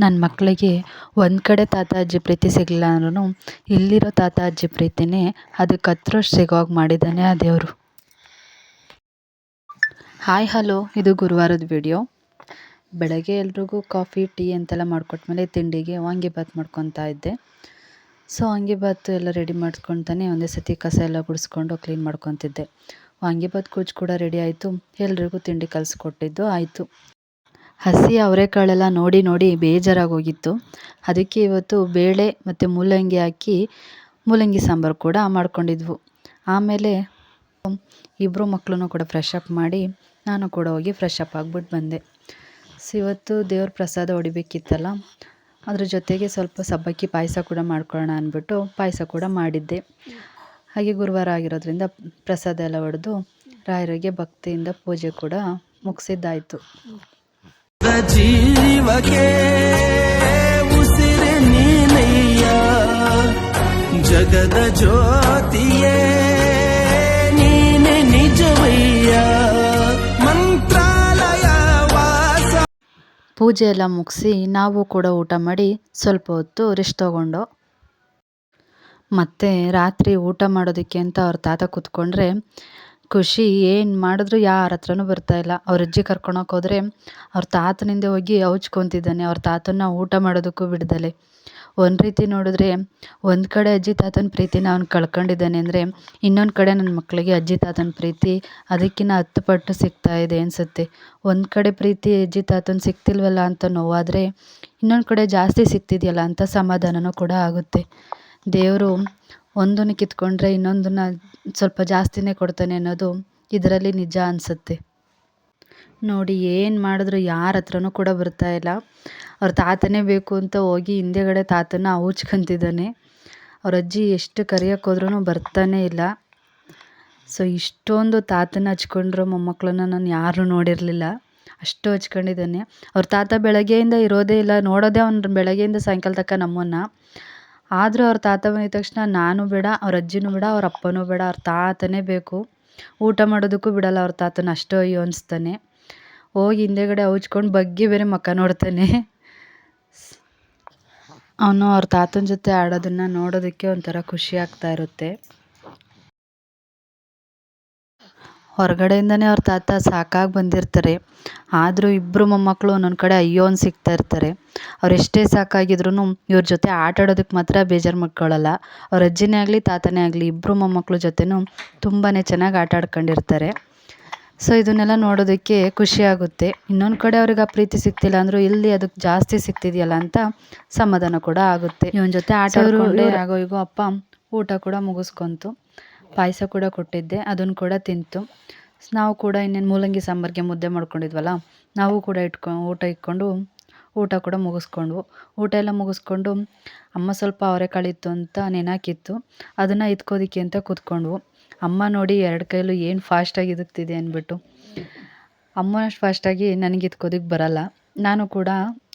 ನನ್ನ ಮಕ್ಕಳಿಗೆ ಒಂದು ಕಡೆ ತಾತ ಅಜ್ಜಿ ಪ್ರೀತಿ ಸಿಗಲಿಲ್ಲ ಅಂದ್ರೂ ಇಲ್ಲಿರೋ ತಾತ ಅಜ್ಜಿ ಪ್ರೀತಿನೇ ಅದಕ್ಕೆ ಹತ್ರಷ್ಟು ಸಿಗೋ ಮಾಡಿದ್ದಾನೆ ಆ ದೇವರು. ಹಾಯ್, ಹಲೋ, ಇದು ಗುರುವಾರದ ವಿಡಿಯೋ. ಬೆಳಗ್ಗೆ ಎಲ್ರಿಗೂ ಕಾಫಿ, ಟೀ ಅಂತೆಲ್ಲ ಮಾಡಿಕೊಟ್ಮೇಲೆ ತಿಂಡಿಗೆ ವಾಂಗಿಭಾತ್ ಮಾಡ್ಕೊತಾ ಇದ್ದೆ. ಸೊ ವಾಂಗಿಭಾತು ಎಲ್ಲ ರೆಡಿ ಮಾಡ್ಕೊತಾನೆ ಒಂದೇ ಸತಿ ಕಸ ಎಲ್ಲ ಗುಡಿಸ್ಕೊಂಡು ಕ್ಲೀನ್ ಮಾಡ್ಕೊತಿದ್ದೆ. ವಾಂಗಿಭಾತ್ ಕೂಚ್ ಕೂಡ ರೆಡಿ ಆಯಿತು. ಎಲ್ರಿಗೂ ತಿಂಡಿ ಕಲಿಸ್ಕೊಟ್ಟಿದ್ದು ಆಯಿತು. ಹಸಿ ಅವರೆಕಾಳೆಲ್ಲ ನೋಡಿ ನೋಡಿ ಬೇಜಾರಾಗೋಗಿತ್ತು. ಅದಕ್ಕೆ ಇವತ್ತು ಬೇಳೆ ಮತ್ತು ಮೂಲಂಗಿ ಹಾಕಿ ಮೂಲಂಗಿ ಸಾಂಬಾರು ಕೂಡ ಮಾಡ್ಕೊಂಡಿದ್ವು. ಆಮೇಲೆ ಇಬ್ಬರು ಮಕ್ಕಳನ್ನು ಕೂಡ ಫ್ರೆಶ್ ಅಪ್ ಮಾಡಿ ನಾನು ಕೂಡ ಹೋಗಿ ಫ್ರೆಶ್ ಅಪ್ ಆಗಿಬಿಟ್ಟು ಬಂದೆ. ಸೊ ಇವತ್ತು ದೇವ್ರ ಪ್ರಸಾದ ಹೊಡಿಬೇಕಿತ್ತಲ್ಲ, ಅದ್ರ ಜೊತೆಗೆ ಸ್ವಲ್ಪ ಸಬ್ಬಕ್ಕಿ ಪಾಯಸ ಕೂಡ ಮಾಡ್ಕೊಳ್ಳೋಣ ಅಂದ್ಬಿಟ್ಟು ಪಾಯಸ ಕೂಡ ಮಾಡಿದ್ದೆ. ಹಾಗೆ ಗುರುವಾರ ಆಗಿರೋದ್ರಿಂದ ಪ್ರಸಾದ ಎಲ್ಲ ಹೊಡೆದು ರಾಯರಿಗೆ ಭಕ್ತಿಯಿಂದ ಪೂಜೆ ಕೂಡ ಮುಗಿಸಿದ್ದಾಯಿತು. ಜೀವಕ್ಕೆ ಉಸಿರೆ ನೀನಯ್ಯ. ಜಗದ ಜ್ಯೋತಿಯೇ ನೀನೆ ನಿಜವಯ್ಯ. ಮಂತ್ರಾಲಯ ಪೂಜೆ ಎಲ್ಲ ಮುಗಿಸಿ ನಾವು ಕೂಡ ಊಟ ಮಾಡಿ ಸ್ವಲ್ಪ ಹೊತ್ತು ರೆಸ್ಟ್ ತಗೊಂಡು ಮತ್ತೆ ರಾತ್ರಿ ಊಟ ಮಾಡೋದಕ್ಕೆ ಅಂತ ಅವ್ರ ತಾತ ಕೂತ್ಕೊಂಡ್ರೆ ಖುಷಿ ಏನು ಮಾಡಿದ್ರು ಯಾರ ಹತ್ರನೂ ಬರ್ತಾಯಿಲ್ಲ ಅವ್ರ ಅಜ್ಜಿ ಕರ್ಕೊಳಕ್ಕೆ ಹೋದರೆ ಅವ್ರ ತಾತನಿಂದ ಹೋಗಿ ಹೌಚ್ಕೊತಿದ್ದಾನೆ ಅವ್ರ ತಾತನ್ನ ಊಟ ಮಾಡೋದಕ್ಕೂ ಬಿಡ್ದಲೆ. ಒಂದು ರೀತಿ ನೋಡಿದ್ರೆ ಒಂದು ಕಡೆ ಅಜ್ಜಿ ತಾತನ ಪ್ರೀತಿನ ಅವ್ನು ಕಳ್ಕೊಂಡಿದ್ದಾನೆ ಅಂದರೆ ಇನ್ನೊಂದು ಕಡೆ ನನ್ನ ಮಕ್ಕಳಿಗೆ ಅಜ್ಜಿ ತಾತನ ಪ್ರೀತಿ ಅದಕ್ಕಿಂತ ಹತ್ತು ಪಟ್ಟು ಸಿಗ್ತಾ ಇದೆ ಅನಿಸುತ್ತೆ. ಒಂದು ಕಡೆ ಪ್ರೀತಿ ಅಜ್ಜಿ ತಾತನ ಸಿಗ್ತಿಲ್ವಲ್ಲ ಅಂತ ನೋವಾದರೆ ಇನ್ನೊಂದು ಕಡೆ ಜಾಸ್ತಿ ಸಿಗ್ತಿದೆಯಲ್ಲ ಅಂತ ಸಮಾಧಾನನೂ ಕೂಡ ಆಗುತ್ತೆ. ದೇವರು ಒಂದನ್ನು ಕಿತ್ಕೊಂಡ್ರೆ ಇನ್ನೊಂದನ್ನು ಸ್ವಲ್ಪ ಜಾಸ್ತಿನೇ ಕೊಡ್ತಾನೆ ಅನ್ನೋದು ಇದರಲ್ಲಿ ನಿಜ ಅನಿಸುತ್ತೆ. ನೋಡಿ, ಏನು ಮಾಡಿದ್ರು ಯಾರ ಹತ್ರನೂ ಕೂಡ ಬರ್ತಾ ಇಲ್ಲ. ಅವ್ರ ತಾತನೇ ಬೇಕು ಅಂತ ಹೋಗಿ ಹಿಂದೆಗಡೆ ತಾತನ ಅವುಚ್ಕೊಂತಿದ್ದಾನೆ ಅವ್ರ ಅಜ್ಜಿ ಎಷ್ಟು ಕರಿಯಕ್ಕೆ ಹೋದ್ರೂ ಬರ್ತಾನೆ ಇಲ್ಲ. ಸೊ, ಇಷ್ಟೊಂದು ತಾತನ ಹಚ್ಕೊಂಡ್ರು ಮೊಮ್ಮಕ್ಕಳನ್ನ ನಾನು ಯಾರೂ ನೋಡಿರಲಿಲ್ಲ. ಅಷ್ಟು ಹಚ್ಕೊಂಡಿದ್ದಾನೆ. ಅವ್ರ ತಾತ ಬೆಳಗ್ಗೆಯಿಂದ ಇರೋದೇ ಇಲ್ಲ, ನೋಡೋದೇ ಅವ್ನು ಬೆಳಗ್ಗೆಯಿಂದ ಸಾಯಂಕಾಲ ತನಕ ನಮ್ಮನ್ನು. ಆದರೂ ಅವ್ರ ತಾತ ಬಂದಿದ ತಕ್ಷಣ ನಾನು ಬೇಡ, ಅವ್ರ ಅಜ್ಜಿನೂ ಬೇಡ, ಅವ್ರ ಅಪ್ಪನೂ ಬೇಡ, ಅವ್ರ ತಾತನೇ ಬೇಕು. ಊಟ ಮಾಡೋದಕ್ಕೂ ಬಿಡಲ್ಲ ಅವ್ರ ತಾತನ, ಅಷ್ಟು ಅಯ್ಯೋ ಅನಿಸ್ತಾನೆ. ಹೋಗಿ ಹಿಂದೆಗಡೆ ಹೌಚ್ಕೊಂಡು ಬಗ್ಗಿ ಬೇರೆ ಮುಖ ನೋಡ್ತಾನೆ. ಅವನು ಅವ್ರ ತಾತನ ಜೊತೆ ಆಡೋದನ್ನು ನೋಡೋದಕ್ಕೆ ಒಂಥರ ಖುಷಿ ಆಗ್ತಾ ಇರುತ್ತೆ. ಹೊರಗಡೆಯಿಂದನೇ ಅವ್ರ ತಾತ ಸಾಕಾಗಿ ಬಂದಿರ್ತಾರೆ. ಆದರೂ ಇಬ್ಬರು ಮೊಮ್ಮಕ್ಕಳು ಒಂದೊಂದು ಕಡೆ ಅಯ್ಯೋ ಅಂತ ಸಿಗ್ತಾ ಇರ್ತಾರೆ. ಅವ್ರು ಎಷ್ಟೇ ಸಾಕಾಗಿದ್ರೂ ಇವ್ರ ಜೊತೆ ಆಟ ಆಡೋದಕ್ಕೆ ಮಾತ್ರ ಬೇಜಾರು ಮಾಡ್ಕೊಳ್ಳಲ್ಲ ಅವ್ರ ಅಜ್ಜಿನೇ ಆಗಲಿ ತಾತನೇ ಆಗಲಿ ಇಬ್ಬರು ಮೊಮ್ಮಕ್ಕಳು ಜೊತೆನೂ ತುಂಬಾ ಚೆನ್ನಾಗಿ ಆಟ ಆಡ್ಕೊಂಡಿರ್ತಾರೆ. ಸೊ ಇದನ್ನೆಲ್ಲ ನೋಡೋದಕ್ಕೆ ಖುಷಿಯಾಗುತ್ತೆ ಇನ್ನೊಂದು ಕಡೆ ಅವ್ರಿಗೆ ಆ ಪ್ರೀತಿ ಸಿಗ್ತಿಲ್ಲ ಅಂದರೂ ಇಲ್ಲಿ ಅದಕ್ಕೆ ಜಾಸ್ತಿ ಸಿಗ್ತಿದೆಯಲ್ಲ ಅಂತ ಸಮಾಧಾನ ಕೂಡ ಆಗುತ್ತೆ. ಇವನ ಜೊತೆ ಆಟ ಆಡ್ಕೊಂಡೆ ಆಗೋ ಈಗೋ ಅಪ್ಪ ಊಟ ಕೂಡ ಮುಗಿಸ್ಕೊಂತು. ಪಾಯಸ ಕೂಡ ಕೊಟ್ಟಿದ್ದೆ, ಅದನ್ನು ಕೂಡ ತಿಂತು. ನಾವು ಕೂಡ ಇನ್ನೇನು ಮೂಲಂಗಿ ಸಾಂಬಾರಿಗೆ ಮುದ್ದೆ ಮಾಡ್ಕೊಂಡಿದ್ವಲ್ಲ, ನಾವು ಕೂಡ ಇಟ್ಕೊ, ಊಟ ಇಟ್ಕೊಂಡು, ಊಟ ಕೂಡ ಮುಗಿಸ್ಕೊಂಡ್ವು. ಊಟ ಎಲ್ಲ ಮುಗಿಸ್ಕೊಂಡು ಅಮ್ಮ ಸ್ವಲ್ಪ ಅವರೆಕಾಳಿತ್ತು ಅಂತ ನೆನಾಕಿತ್ತು, ಅದನ್ನು ಇತ್ಕೋದಿಕ್ಕೆ ಅಂತ ಕೂತ್ಕೊಂಡ್ವು. ಅಮ್ಮ ನೋಡಿ ಎರಡು ಕೈಲೂ ಏನು ಫಾಸ್ಟಾಗಿ ಇದಕ್ತಿದೆ ಅಂದ್ಬಿಟ್ಟು. ಅಮ್ಮನಷ್ಟು ಫಾಸ್ಟಾಗಿ ನನಗೆ ಇತ್ಕೋದಿಕ್ಕೆ ಬರಲ್ಲ. ನಾನು ಕೂಡ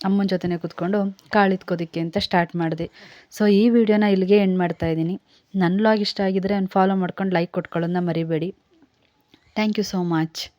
ಅಮ್ಮನ ಜೊತೆನೇ ಕೂತ್ಕೊಂಡು ಕಾಳಿತ್ಕೋದಿಕ್ಕೆ ಅಂತ ಸ್ಟಾರ್ಟ್ ಮಾಡಿದೆ. ಸೊ ಈ ವಿಡಿಯೋನ ಇಲ್ಲಿಗೆ ಎಂಡ್ ಮಾಡ್ತಾ ಇದ್ದೀನಿ. ನನ್ನ ಲಾಗ್ ಇಷ್ಟ ಆಗಿದ್ರೆ ಫಾಲೋ ಮಾಡ್ಕೊಂಡು ಲೈಕ್ ಕೊಟ್ಕೊಳ್ಳೋದನ್ನ ಮರಿಬೇಡಿ. Thank you so much